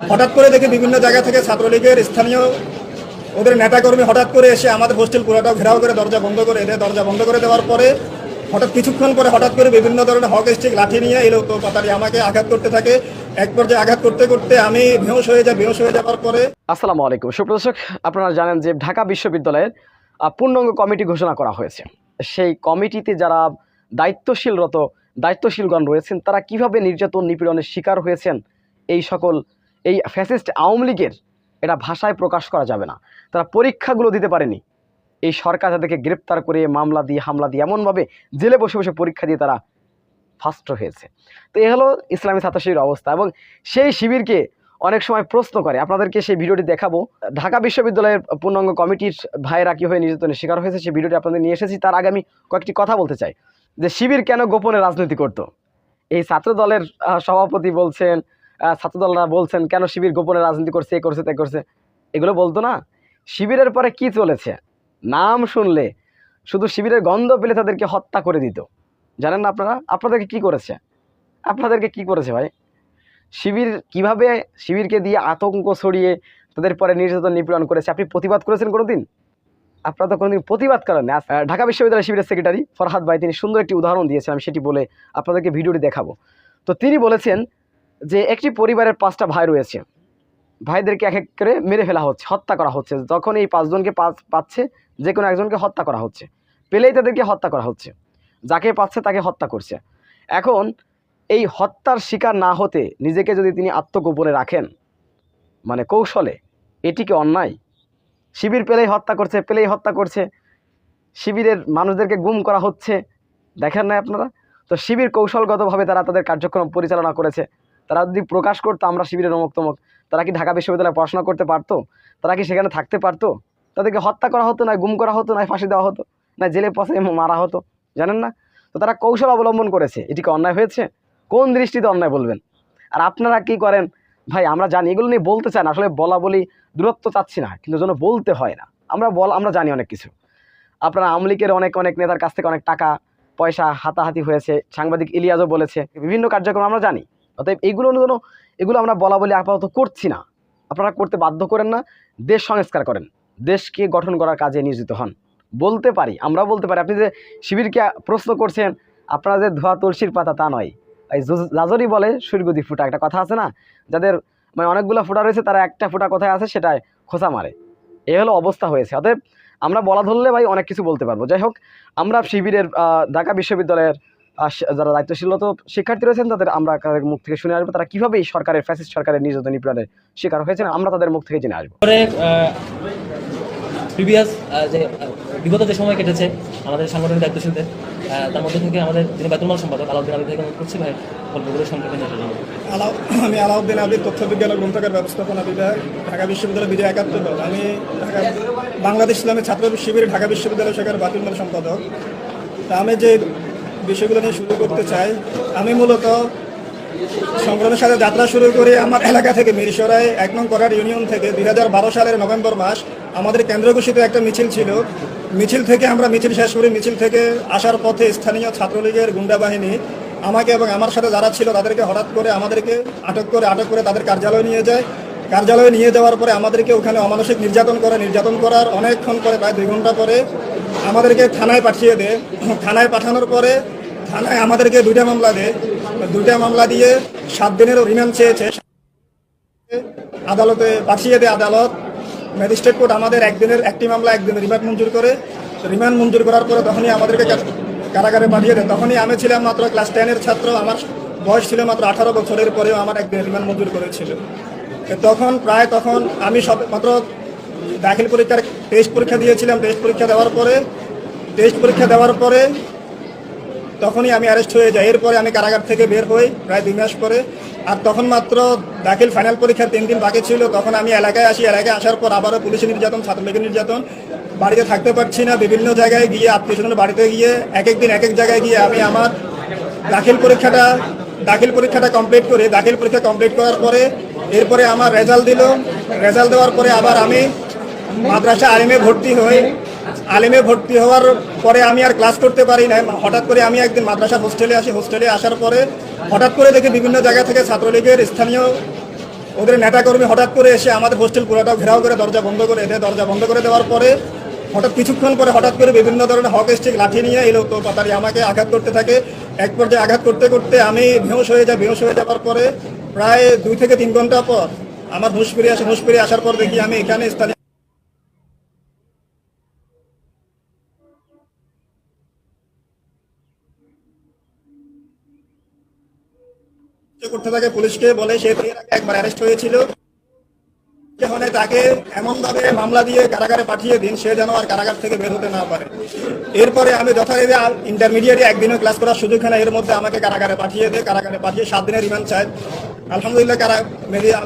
হঠাৎ করে দেখি বিভিন্ন জায়গা থেকে ছাত্রলীগের স্থানীয় ওদের নেতাকর্মী হঠাৎ করে এসে আমাদের হোস্টেল পুরোটাও ঘেরাও করে দরজা বন্ধ করে দেয় দরজা বন্ধ করে দেওয়ার পরে হঠাৎ কিছুক্ষণ পরে হঠাৎ করে বিভিন্ন ধরনের হক স্টিক লাঠি নিয়ে এলো। তো পাতারি আমাকে আঘাত করতে থাকে। এক পর্যায়ে আঘাত করতে করতে আমি বেহোশ হয়ে যাই, বেহোশ হয়ে যাওয়ার পরে আসসালামু আলাইকুম। সুপ্রদর্শক, আপনারা জানেন যে ঢাকা বিশ্ববিদ্যালয়ের পূর্ণাঙ্গ কমিটি ঘোষণা করা হয়েছে। সেই কমিটিতে যারা দায়িত্বশীলরত, দায়িত্বশীলগণ রয়েছেন, তারা কীভাবে নির্যাতন নিপীড়নের শিকার হয়েছেন, এই সকল এই ফ্যাসিস্ট আওয়ামী লীগের এটা ভাষায় প্রকাশ করা যাবে না। তারা পরীক্ষাগুলো দিতে পারেনি। এই সরকার তাদেরকে গ্রেপ্তার করে মামলা দিয়ে হামলা দিয়ে এমনভাবে জেলে বসে বসে পরীক্ষা দিয়ে তারা ফার্স্ট হয়েছে। তো এ হলো ইসলামী ছাত্র শিবির অবস্থা এবং সেই শিবিরকে অনেক সময় প্রশ্ন করে। আপনাদেরকে সেই ভিডিওটি দেখাবো। ঢাকা বিশ্ববিদ্যালয়ের পূর্ণাঙ্গ কমিটির ভাইয়েরা কীভাবে নির্যাতনের শিকার হয়েছে সেই ভিডিওটি আপনাদের নিয়ে এসেছি। তার আগে আমি কয়েকটি কথা বলতে চাই। যে শিবির কেন গোপনে রাজনীতি করত? এই ছাত্র দলের সভাপতি বলছেন ছাত্রদলরা বলছেন, কেন শিবির গোপনে রাজনীতি করছে, এ করছে, তে করছে? এগুলো বলতো না। শিবিরের পরে কি চলেছে? নাম শুনলে শুধু শিবিরের গন্ধ পেলে তাদেরকে হত্যা করে দিত। জানেন না আপনারা? আপনাদেরকে কি করেছে? আপনাদেরকে কি করেছে ভাই? শিবির কীভাবে শিবিরকে দিয়ে আতঙ্ক ছড়িয়ে তাদের পরে নির্যাতন নিপীড়ন করেছে? আপনি প্রতিবাদ করেছেন কোনোদিন? আপনারা তো কোনোদিন প্রতিবাদ করেন। ঢাকা বিশ্ববিদ্যালয় শিবিরের সেক্রেটারি ফরহাদ ভাই, তিনি সুন্দর একটি উদাহরণ দিয়েছেন, আমি সেটি বলে আপনাদেরকে ভিডিওটি দেখাবো। তো তিনি বলেছেন যে একটি পরিবারের পাঁচটা ভাই রয়েছে, ভাইদেরকে এক এক করে মেরে ফেলা হচ্ছে, হত্যা করা হচ্ছে। যখন এই পাঁচজনকে পাচ্ছে যে কোনো একজনকে হত্যা করা হচ্ছে। পেলেই তাদেরকে হত্যা করা হচ্ছে। যাকে পাচ্ছে তাকে হত্যা করছে। এখন এই হত্যার শিকার না হতে নিজেকে যদি তিনি আত্মগোপনে রাখেন মানে কৌশলে এটিকে অন্যায়? শিবির পেলেই হত্যা করছে, পেলেই হত্যা করছে। শিবিরের মানুষদেরকে গুম করা হচ্ছে। দেখেন না আপনারা? তো শিবির কৌশলগতভাবে তারা তাদের কার্যক্রম পরিচালনা করেছে। তারা যদি প্রকাশ করতো আমরা শিবিরের অমুক তমুক তারা কি ঢাকা বিশ্ববিদ্যালয়ে পড়াশোনা করতে পারতো? তারা কি সেখানে থাকতে পারতো? তাদেরকে হত্যা করা হতো না, গুম করা হতো না, ফাঁসি দেওয়া হতো না, জেলে পথে মারা হতো, জানেন না? তো তারা কৌশল অবলম্বন করেছে। এটিকে অন্যায় হয়েছে? কোন দৃষ্টিতে অন্যায় বলবেন? আর আপনারা কি করেন? ভাই, আমরা জানি, এগুলো নিয়ে বলতে চান, আসলে বলা বলি দূরত্ব চাচ্ছি না, কিন্তু যেন বলতে হয় না। আমরা বল, আমরা জানি অনেক কিছু। আপনারা আওয়ামী লীগের অনেক অনেক নেতার কাছ থেকে অনেক টাকা, পয়সা হাতাহাতি হয়েছে, সাংবাদিক ইলিয়াজও বলেছে, বিভিন্ন কার্যক্রম আমরা জানি। অতএব এগুলো যেন এগুলো আমরা বলা বলি আপাতত করছি না। আপনারা করতে বাধ্য করেন না, দেশ সংস্কার করেন। দেশকে গঠন করার কাজে নিয়োজিত হন। বলতে পারি, আমরা বলতে পারি, আপনি যে শিবিরকে প্রশ্ন করছেন, আপনারা যে ধোয়া তুলসীর পাতা তা নয়। এই লাজরি বলে সুরগদি ফুটা। একটা কথা আছে না? যাদের মানে অনেকগুলো ফুটা রয়েছে, তারা একটা ফুটা কোথায় আছে সেটাই খোঁচা মারে। এ হলো অবস্থা হয়েছে। অতএব আমরা বলা ধরলে ভাই অনেক কিছু বলতে পারব। যাই হোক, আমরা শিবিরের ঢাকা বিশ্ববিদ্যালয়ের যারা দায়িত্বশীলত শিক্ষার্থী রয়েছেন তাদের আমরা তাদের মুখ থেকে শুনে আসব তারা কীভাবে এই সরকারের ফ্যাসিস্ট সরকারের নির্যাতন নিপীড়নের শিকার হয়েছেন আমরা তাদের মুখ থেকে জেনে আসব। পরে প্রিভিয়াস যে বিগত যে সময় কেটেছে আমাদের সাংগঠনিক দায়িত্বশীলদের তার মধ্যে থেকে আমাদের যিনি বেতনমাল সম্পাদক আলাউদ্দিন আলী থেকে অনুরোধ করছি ভাই গল্পগুলো সংক্ষেপে আলাউ আমি আলাউদ্দিন আবির তথ্য বিজ্ঞান ও গ্রন্থাগার ব্যবস্থাপনা বিভাগ ঢাকা বিশ্ববিদ্যালয় বিজয় একাত্তর দল। আমি ঢাকা বাংলাদেশ ইসলামী ছাত্র শিবির ঢাকা বিশ্ববিদ্যালয় শাখার বাতিলমাল সম্পাদক। তা আমি যে বিষয়গুলো নিয়ে শুরু করতে চাই। আমি মূলত সংগ্রামের সাথে যাত্রা শুরু করে আমার এলাকা থেকে মিরসরাই, এক নং করার ইউনিয়ন থেকে দুই হাজার বারো সালের নভেম্বর মাস আমাদের কেন্দ্র ঘোষিত একটা মিছিল ছিল। মিছিল থেকে আমরা মিছিল শেষ করি। মিছিল থেকে আসার পথে স্থানীয় ছাত্রলীগের গুন্ডা বাহিনী আমাকে এবং আমার সাথে যারা ছিল তাদেরকে হঠাৎ করে আমাদেরকে আটক করে আটক করে তাদের কার্যালয়ে নিয়ে যায়। কার্যালয়ে নিয়ে যাওয়ার পরে আমাদেরকে ওখানে অমানসিক নির্যাতন করে, নির্যাতন করার অনেকক্ষণ পরে, প্রায় দুই ঘণ্টা পরে আমাদেরকে থানায় পাঠিয়ে দেয় থানায় পাঠানোর পরে থানায় আমাদেরকে দুইটা মামলা দেয় দুইটা মামলা দিয়ে সাত দিনেরও রিমান্ড চেয়েছে। আদালতে পাঠিয়ে দেয় আদালত। ম্যাজিস্ট্রেট কোর্ট আমাদের একদিনের একটি মামলা একদিনের রিমান্ড মঞ্জুর করে। রিমান্ড মঞ্জুর করার পরে তখনই আমাদেরকে কারাগারে পাঠিয়ে দেয় তখনই আমি ছিলাম মাত্র ক্লাস টেনের ছাত্র। আমার বয়স ছিল মাত্র আঠারো বছরের পরেও আমার একদিন রিমান্ড মঞ্জুর করেছিল। তখন, প্রায় তখন আমি সব মাত্র দাখিল পরীক্ষার টেস্ট পরীক্ষা দিয়েছিলাম। টেস্ট পরীক্ষা দেওয়ার পরে টেস্ট পরীক্ষা দেওয়ার পরে তখনই আমি অ্যারেস্ট হয়ে যাই। এরপরে আমি কারাগার থেকে বের হই প্রায় দুই মাস পরে। আর তখন মাত্র দাখিল ফাইনাল পরীক্ষার তিন দিন বাকি ছিল। তখন আমি এলাকায় আসি। এলাকায় আসার পর আবারও পুলিশের নির্যাতন ছাত্রলীগের নির্যাতন। বাড়িতে থাকতে পারছি না। বিভিন্ন জায়গায় গিয়ে আত্মীয় বাড়িতে গিয়ে এক এক দিন, এক এক জায়গায় গিয়ে আমি আমার দাখিল পরীক্ষাটা দাখিল পরীক্ষাটা কমপ্লিট করে, দাখিল পরীক্ষা কমপ্লিট করার পরে এরপরে আমার রেজাল্ট দিল। রেজাল্ট দেওয়ার পরে আবার আমি মাদ্রাসা আলিমে ভর্তি হই। আলিমে ভর্তি হওয়ার পরে আমি আর ক্লাস করতে পারি না হঠাৎ করে আমি একদিন মাদ্রাসা হোস্টেলে আসি। হোস্টেলে আসার পরে হঠাৎ করে দেখি বিভিন্ন জায়গা থেকে ছাত্রলীগের স্থানীয় ওদের নেতাকর্মী হঠাৎ করে এসে আমাদের হোস্টেল পুরোটাও ঘেরাও করে, দরজা বন্ধ করে দেয় দরজা বন্ধ করে দেওয়ার পরে হঠাৎ কিছুক্ষণ পরে হঠাৎ করে বিভিন্ন ধরনের হক স্টিক লাঠি নিয়ে এলো তো পাতারি আমাকে আঘাত করতে থাকে। এক পর্যায়ে আঘাত করতে করতে আমি বেহোশ হয়ে যাই। বেহোশ হয়ে যাওয়ার পরে প্রায় দুই থেকে তিন ঘণ্টা পর আমার হুঁশ ফিরে আসে। হুঁশ ফিরে আসার পর দেখি আমি এখানে স্থানীয় করতে থাকে পুলিশকে বলে সে একবার অ্যারেস্ট হয়েছিল। যেখানে তাকে এমন ভাবে মামলা দিয়ে কারাগারে পাঠিয়ে দিন, সে যেন আর কারাগার থেকে বের হতে না পারে। এরপরে আমি যথারীতি ইন্টারমিডিয়েটে একদিনও ক্লাস করার সুযোগ হয় এর মধ্যে আমাকে কারাগারে পাঠিয়ে দেয় কারাগারে পাঠিয়ে সাত দিনের রিমান্ড চাই আলহামদুলিল্লাহ, কারা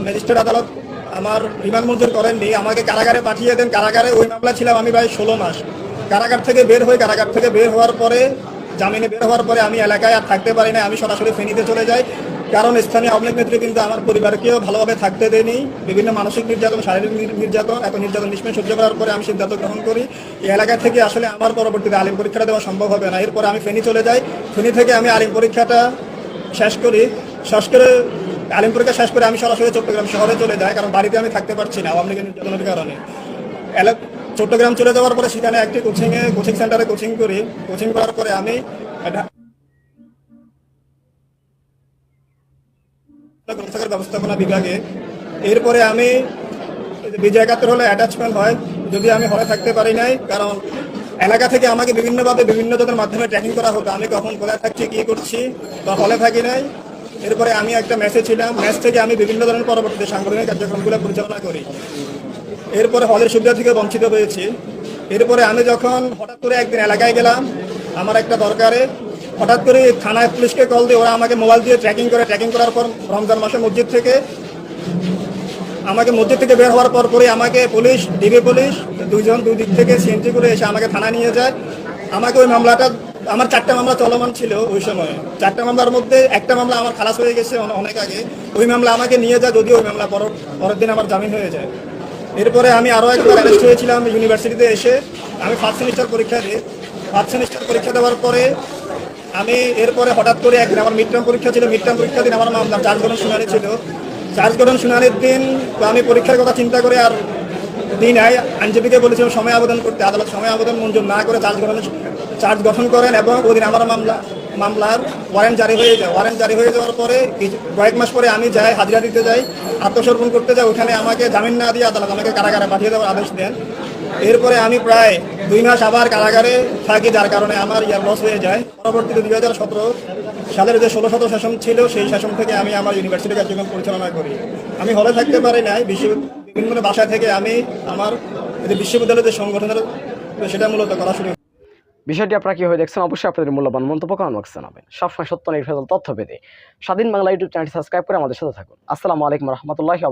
ম্যাজিস্ট্রেট আদালত আমার রিমান্ড মঞ্জুর করেননি। আমাকে কারাগারে পাঠিয়ে দেন। কারাগারে ওই মামলা ছিলাম আমি প্রায় ষোলো মাস। কারাগার থেকে বের হই, কারাগার থেকে বের হওয়ার পরে, জামিনে বের হওয়ার পরে আমি এলাকায় আর থাকতে পারি না, আমি সরাসরি ফেনীতে চলে যাই। কারণ স্থানীয় আওয়ামী লীগ নেত্রী কিন্তু আমার পরিবারকেও ভালোভাবে থাকতে দেয়নি। বিভিন্ন মানসিক নির্যাতন, শারীরিক নির্যাতন এত নির্যাতন নিষ্পেষ সহ্য করার পরে আমি সিদ্ধান্ত গ্রহণ করি। এই এলাকা থেকে আসলে আমার পরবর্তীতে আলিম পরীক্ষাটা দেওয়া সম্ভব হবে না। এরপরে আমি ফেনি চলে যাই। ফেনি থেকে আমি আলিম পরীক্ষাটা শেষ করি। শেষ করে আলিম পরীক্ষা শেষ করে আমি সরাসরি চট্টগ্রাম শহরে চলে যাই, কারণ বাড়িতে আমি থাকতে পারছি না আওয়ামী লীগের নির্যাতনের কারণে। চট্টগ্রাম চলে যাওয়ার পরে সেখানে একটি কোচিংয়ে কোচিং সেন্টারে কোচিং করি। কোচিং করার পরে আমি গ্রন্থাগার ব্যবস্থাপনা বিভাগে। এরপরে আমি বিজয় একাত্তর হলে অ্যাটাচমেন্ট হয়, যদি আমি হলে থাকতে পারি নাই, কারণ এলাকা থেকে আমাকে বিভিন্নভাবে বিভিন্ন জনের মাধ্যমে ট্র্যাকিং করা হতো। আমি কখন কোথায় থাকছি, কি করছি, বা হলে থাকি নাই। এরপরে আমি একটা ম্যাচে ছিলাম ম্যাচ থেকে আমি বিভিন্ন ধরনের পরবর্তীতে সাংগঠনিক কার্যক্রমগুলো পরিচালনা করি। এরপরে হলের সুবিধা থেকে বঞ্চিত হয়েছি। এরপরে আমি যখন হঠাৎ করে একদিন এলাকায় গেলাম, আমার একটা দরকারে হঠাৎ করে থানায় পুলিশকে কল দিয়ে ওরা আমাকে মোবাইল দিয়ে ট্র্যাকিং করে ট্র্যাকিং করার পর রমজান মাসে মসজিদ থেকে আমাকে মসজিদ থেকে বের হওয়ার পর পরে আমাকে পুলিশ ডিবি পুলিশ দুইজন দুই দিক থেকে সিএনজি করে এসে আমাকে থানায় নিয়ে যায়। আমাকে ওই মামলাটা, আমার চারটা মামলা চলমান ছিল ওই সময়। চারটা মামলার মধ্যে একটা মামলা আমার খালাস হয়ে গেছে অনেক আগে। ওই মামলা আমাকে নিয়ে যায়, যদিও ওই মামলা পর পরের দিন আমার জামিন হয়ে যায়। এরপরে আমি আরও একবার অ্যারেস্ট হয়েছিলাম ইউনিভার্সিটিতে এসে। আমি ফার্স্ট সেমিস্টার পরীক্ষা দিই ফার্স্ট সেমিস্টার পরীক্ষা দেওয়ার পরে আমি এরপরে হঠাৎ করে একদিন আমার মিড টার্ম পরীক্ষা ছিল মিড টার্ম পরীক্ষা দিন আমার মামলা চার্জ গঠন শুনানি ছিল। চার্জ গঠন শুনানির দিন তো আমি পরীক্ষার কথা চিন্তা করে আর দিন আয় আইনজীবীকে বলেছিলাম সময় আবেদন করতে। আদালত সময় আবেদন মঞ্জুর না করে চার্জ গঠন চার্জ গঠন করেন এবং ওদিন আমার মামলা মামলার ওয়ারেন্ট জারি হয়ে যায়। ওয়ারেন্ট জারি হয়ে যাওয়ার পরে কয়েক মাস পরে আমি যাই, হাজিরা দিতে যাই, আত্মসমর্পণ করতে যাই। ওখানে আমাকে জামিন না দিয়ে আদালত আমাকে কারাগারে পাঠিয়ে দেওয়ার আদেশ দেন। এরপরে আমি প্রায় দুই মাস আবার কারাগারে থাকি, যার কারণে আমার ইয়ার লস হয়ে যায়। পরবর্তীতে দুই হাজার সতেরো সালের যে ষোলো শত শাসন ছিল, সেই শাসন থেকে আমি আমার ইউনিভার্সিটি কার্যক্রম পরিচালনা করি। আমি হলে থাকতে পারি নাই, বিশ্ব বিভিন্ন বাসা থেকে আমি আমার বিশ্ববিদ্যালয়ের যে সংগঠনের সেটা মূলত করা শুরু বিষয়টি আপনারা কীভাবে দেখছেন? অবশ্যই আপনাদের মূল্যবান মন্তব্য কমেন্ট বক্সে জানাবেন। সবসময় সত্য নির্ভেজাল তথ্য পেতে স্বাধীন বাংলা ইউটিউব চ্যানেলটি সাবস্ক্রাইব করে আমাদের সাথে থাকুন। আসসালামু আলাইকুম রহমতুল্লাহি